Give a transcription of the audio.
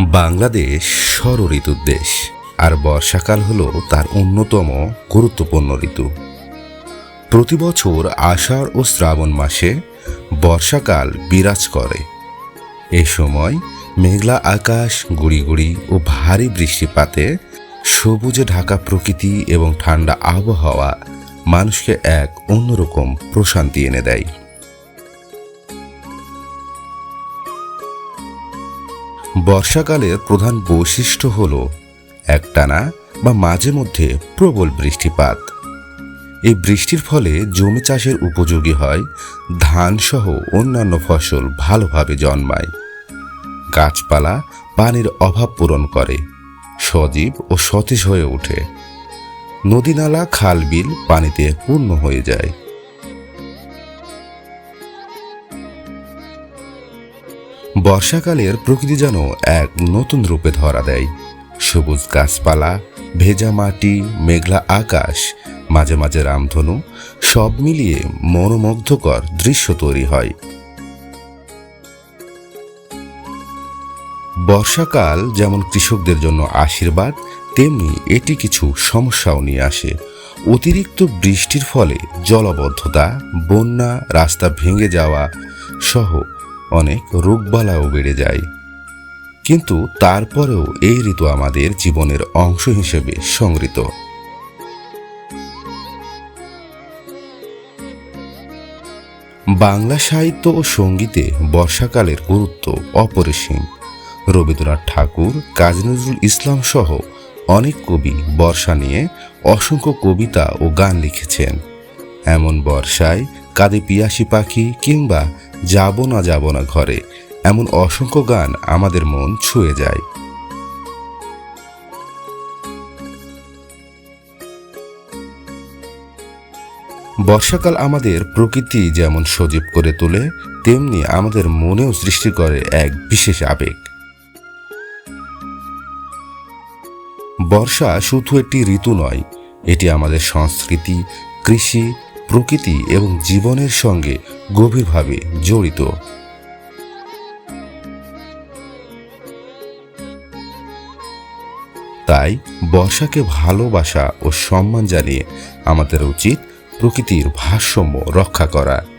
বাংলাদেশ ঋতুর দেশ, আর বর্ষাকাল হল তার অন্যতম গুরুত্বপূর্ণ ঋতু। প্রতি বছর আষাঢ় ও শ্রাবণ মাসে বর্ষাকাল বিরাজ করে। এ সময় মেঘলা আকাশ গুড়ি গুড়ি ও ভারী বৃষ্টিপাতে সবুজে ঢাকা প্রকৃতি এবং ঠান্ডা আবহাওয়া মানুষকে এক অন্যরকম প্রশান্তি এনে দেয়। বর্ষাকালের প্রধান বৈশিষ্ট্য হল একটানা বা মাঝে মধ্যে প্রবল বৃষ্টিপাত। এই বৃষ্টির ফলে জমি চাষের উপযোগী হয় ধান সহ অন্যান্য ফসল ভালোভাবে জন্মায়। গাছপালা পানির অভাব পূরণ করে, সজীব ও সতেজ হয়ে ওঠে। নদীনালা খাল, বিল পানিতে পূর্ণ হয়ে যায়। বর্ষাকালের প্রকৃতি যেন এক নতুন রূপে ধরা দেয়। সবুজ গাছপালা, ভেজা মাটি, মেঘলা আকাশ, মাঝে মাঝে রামধনু, সব মিলিয়ে মনোমুগ্ধকর দৃশ্য তৈরি হয়। বর্ষাকাল যেমন কৃষকদের জন্য আশীর্বাদ, তেমনি এটি কিছু সমস্যাও নিয়ে আসে। অতিরিক্ত বৃষ্টির ফলে জলবদ্ধতা, বন্যা, রাস্তা ভেঙে যাওয়া সহ অনেক রোগবালাও বেড়ে যায়। কিন্তু তারপরেও এই ঋতু আমাদের জীবনের অংশ হিসেবে সংগৃহীত। বাংলা সাহিত্য ও সঙ্গীতে বর্ষাকালের গুরুত্ব অপরিসীম। রবীন্দ্রনাথ ঠাকুর, কাজী নজরুল ইসলাম সহ অনেক কবি বর্ষা নিয়ে অসংখ্য কবিতা ও গান লিখেছেন। এমন বর্ষায় কাঁদে পিয়াসি পাখি কিংবা যাব না যাব না ঘরে, এমন অসংখ্য গান আমাদের মন ছুঁয়ে যায়। বর্ষাকাল আমাদের প্রকৃতি যেমন সজীব করে তোলে, তেমনি আমাদের মনেও সৃষ্টি করে এক বিশেষ আবেগ। বর্ষা শুধু একটি ঋতু নয়, এটি আমাদের সংস্কৃতি, কৃষি প্রকৃতি এবং জীবনের সঙ্গে গভীরভাবে জড়িত। তাই বর্ষাকে ভালোবাসা ও সম্মান জানিয়ে আমাদের উচিত প্রকৃতির ভারসাম্য রক্ষা করা।